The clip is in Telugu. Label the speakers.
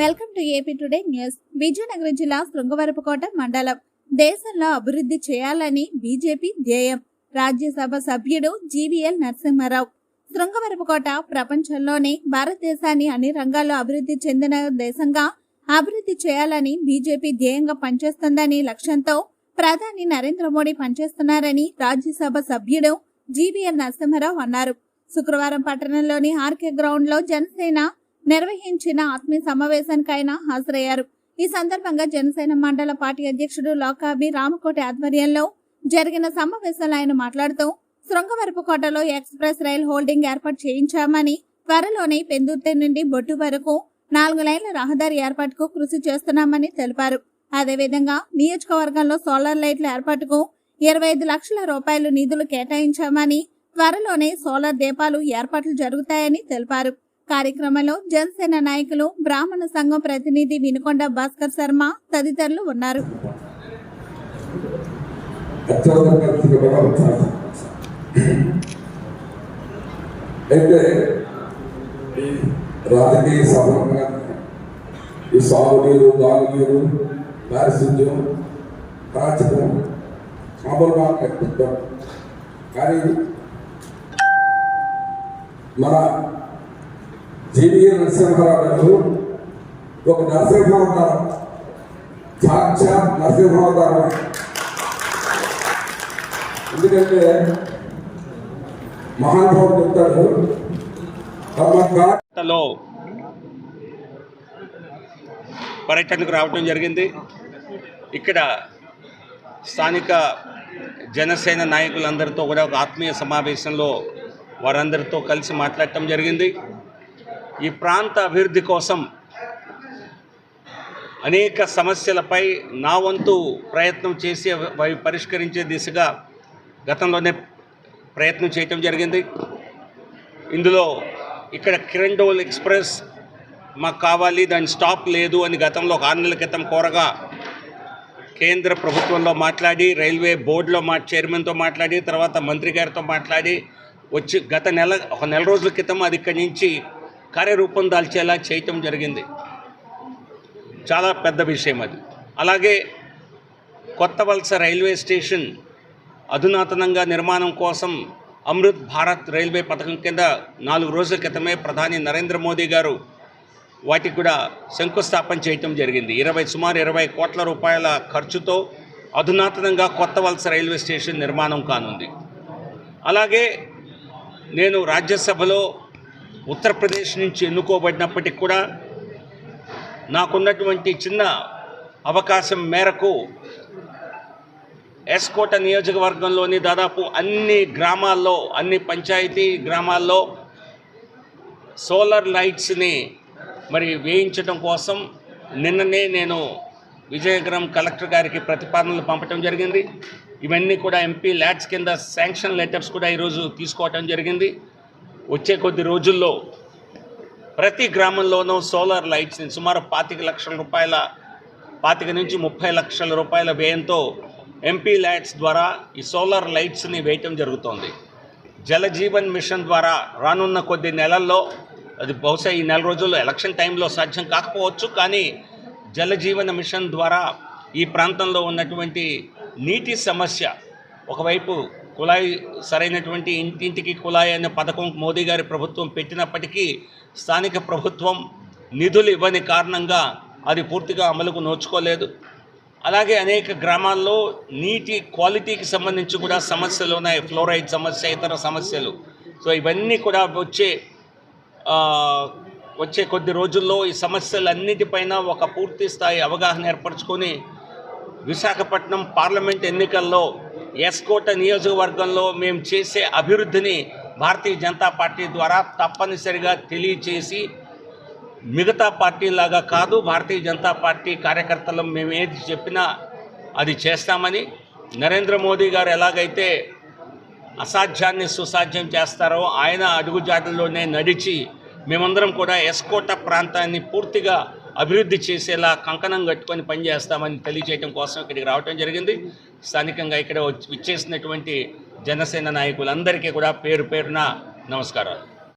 Speaker 1: Welcome to AP today news. Vizianagaram జిల్లా శృంగవరపుకోట మండలం. దేశంలో అభివృద్ధి చేయాలని బీజేపీ ధ్యేయం. రాజ్యసభ సభ్యుడు జీవీఎల్ నరసింహారావు. శృంగవరపుకోట ప్రపంచంలోనే భారతదేశాన్ని అన్ని రంగాల్లో అభివృద్ధి చెందిన దేశంగా అభివృద్ధి చేయాలని బీజేపీ ధ్యేయంగా పనిచేస్తుందని లక్ష్యంతో ప్రధాని నరేంద్ర మోడీ పనిచేస్తున్నారని రాజ్యసభ సభ్యుడు జీవీఎల్ నరసింహారావు అన్నారు. శుక్రవారం పట్టణంలోని ఆర్కే గ్రౌండ్లో జనసేన నిర్వహించిన ఆత్మీయ సమావేశానికి ఆయన హాజరయ్యారు. ఈ సందర్భంగా జనసేన మండల పార్టీ అధ్యక్షుడు లోకాభి రామకోటి ఆధ్వర్యంలో జరిగిన సమావేశంలో ఆయన మాట్లాడుతూ శృంగవరపుకోటలో ఎక్స్ప్రెస్ రైల్ హోల్డింగ్ ఏర్పాటు చేయించామని త్వరలోనే పెందుర్తి నుండి బొట్టు వరకు నాలుగు లైన్ల రహదారి ఏర్పాటుకు కృషి చేస్తున్నామని తెలిపారు. అదేవిధంగా నియోజకవర్గంలో సోలార్ లైట్ల ఏర్పాటుకు ఇరవై ఐదు లక్షల రూపాయలు నిధులు కేటాయించామని త్వరలోనే సోలార్ దీపాలు ఏర్పాట్లు జరుగుతాయని తెలిపారు. కార్యక్రమంలో జనసేన నాయకులు బ్రాహ్మణ సంఘం ప్రతినిధి వినుకొండ భాస్కర్ శర్మ తదితరులు ఉన్నారు.
Speaker 2: అయితే రాజకీయ సభలంగా ఈ సాగునీరు దాగునీరు పారిశుద్ధ్యం కానీ మన జీవీఎ నరసింహారావు గారు ఒక నరసింహరావు గారు సాక్షాత్ నరసింహరావు గారు. ఎందుకంటే మహానుభావుడు చెప్తాడు "అమ్మ
Speaker 3: పర్యటనకు రావడం జరిగింది. ఇక్కడ స్థానిక జనసేన నాయకులందరితో కూడా ఒక ఆత్మీయ సమావేశంలో వారందరితో కలిసి మాట్లాడటం జరిగింది. ఈ ప్రాంత అభివృద్ధి కోసం అనేక సమస్యలపై నా వంతు ప్రయత్నం చేసి అవి పరిష్కరించే దిశగా గతంలోనే ప్రయత్నం చేయటం జరిగింది. ఇందులో ఇక్కడ కిరండోల్ ఎక్స్ప్రెస్ మాకు కావాలి దాని స్టాప్ లేదు అని గతంలో ఒక ఆరు నెలల క్రితం కోరగా కేంద్ర ప్రభుత్వంలో మాట్లాడి రైల్వే బోర్డులో మా చైర్మన్తో మాట్లాడి తర్వాత మంత్రి గారితో మాట్లాడి వచ్చి గత నెల ఒక నెల రోజుల క్రితం అది ఇక్కడి నుంచి కార్యరూపం దాల్చేలా చేయటం జరిగింది. చాలా పెద్ద విషయం అది. అలాగే కొత్త వలస రైల్వే స్టేషన్ అధునాతనంగా నిర్మాణం కోసం అమృత్ భారత్ రైల్వే పథకం కింద నాలుగు రోజుల క్రితమే ప్రధాని నరేంద్ర మోదీ గారు వాటికి కూడా శంకుస్థాపన చేయటం జరిగింది. ఇరవై సుమారు ఇరవై కోట్ల రూపాయల ఖర్చుతో అధునాతనంగా కొత్త వలస రైల్వే స్టేషన్ నిర్మాణం కానుంది. అలాగే నేను రాజ్యసభలో ఉత్తరప్రదేశ్ నుంచి ఎన్నుకోబడినప్పటికి కూడా నాకున్నటువంటి చిన్న అవకాశం మేరకు ఎస్కోట నియోజకవర్గంలోని దాదాపు అన్ని గ్రామాల్లో అన్ని పంచాయతీ గ్రామాల్లో సోలార్ లైట్స్ని మరి వేయించడం కోసం నిన్ననే నేను విజయనగరం కలెక్టర్ గారికి ప్రతిపాదనలు పంపటం జరిగింది. ఇవన్నీ కూడా ఎంపీ ల్యాడ్స్ కింద శాంక్షన్ లెటర్స్ కూడా ఈరోజు తీసుకోవటం జరిగింది. వచ్చే కొద్ది రోజుల్లో ప్రతి గ్రామంలోనూ సోలార్ లైట్స్ని సుమారు పాతిక లక్షల రూపాయల పాతిక నుంచి ముప్పై లక్షల రూపాయల వ్యయంతో ఎంపీ ల్యాడ్స్ ద్వారా ఈ సోలార్ లైట్స్ని వేయటం జరుగుతోంది. జలజీవన్ మిషన్ ద్వారా రానున్న కొద్ది నెలల్లో అది బహుశా ఈ నెల రోజుల్లో ఎలక్షన్ టైంలో సాధ్యం కాకపోవచ్చు కానీ జలజీవన మిషన్ ద్వారా ఈ ప్రాంతంలో ఉన్నటువంటి నీటి సమస్య ఒకవైపు కుళాయి సరైనటువంటి ఇంటింటికి కుళాయి అనే పథకం మోదీ గారి ప్రభుత్వం పెట్టినప్పటికీ స్థానిక ప్రభుత్వం నిధులు ఇవ్వని కారణంగా అది పూర్తిగా అమలుకు నోచుకోలేదు. అలాగే అనేక గ్రామాల్లో నీటి క్వాలిటీకి సంబంధించి కూడా సమస్యలు ఉన్నాయి. ఫ్లోరైడ్ సమస్య ఇతర సమస్యలు. సో ఇవన్నీ కూడా వచ్చే వచ్చే కొద్ది రోజుల్లో ఈ సమస్యలన్నిటిపైన ఒక పూర్తి స్థాయి అవగాహన ఏర్పరచుకొని విశాఖపట్నం పార్లమెంట్ ఎన్నికల్లో ఎస్కోట నియోజకవర్గంలో మేము చేసే అభివృద్ధిని భారతీయ జనతా పార్టీ ద్వారా తప్పనిసరిగా తెలియచేసి మిగతా పార్టీలాగా కాదు భారతీయ జనతా పార్టీ కార్యకర్తలు మేము ఏది చెప్పినా అది చేస్తామని నరేంద్ర మోదీ గారు ఎలాగైతే అసాధ్యాన్ని సుసాధ్యం చేస్తారో ఆయన అడుగుజాడల్లోనే నడిచి మేమందరం కూడా ఎస్కోట ప్రాంతాన్ని పూర్తిగా అభివృద్ధి చేసేలా కంకణం కట్టుకొని పనిచేస్తామని తెలియజేయడం కోసం ఇక్కడికి రావడం జరిగింది. స్థానికంగా ఇక్కడ వచ్చి విచ్చేసినటువంటి జనసేన నాయకులందరికీ కూడా పేరు పేరున నమస్కారాలు.